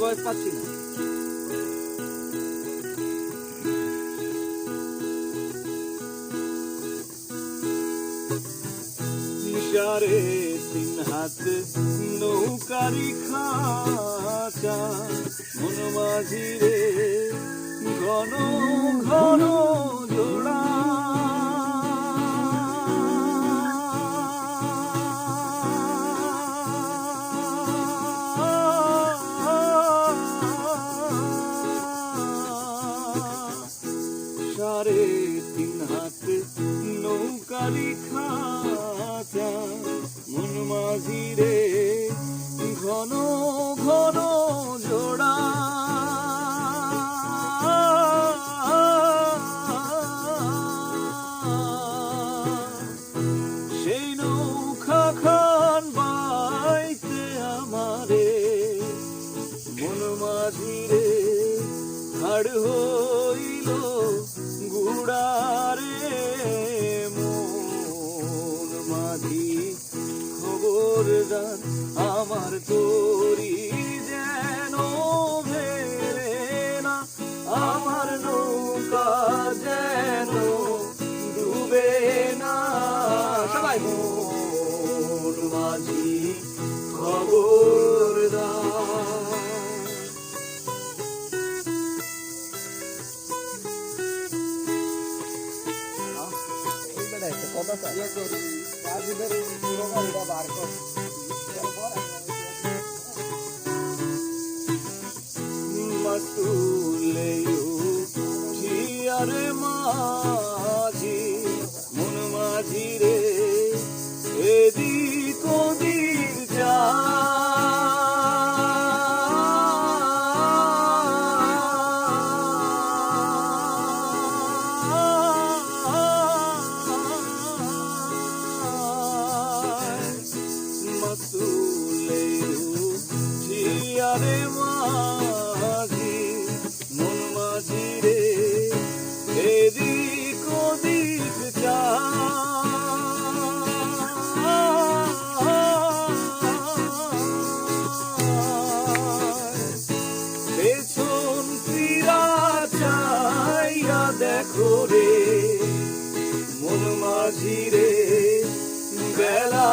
বয়স পাচ্ছি না। সারে তিন নৌকারি মন মাঝিরে ঘন ঘন সাড়ে তিন হাত নৌকারি খাঁচা মন মাঝি রে খবরদার আমার তোরি যেন ভেরে না আমার নৌকা যেন ডুবে না। সবাই মন মাঝি খবরদার মাতুলেও মাঝি মন মাঝি রে এদিক ওদিক যা। ঝিয়ারে মাঝি মন মাঝি রে দেখো রে মন মাঝি রে বেলা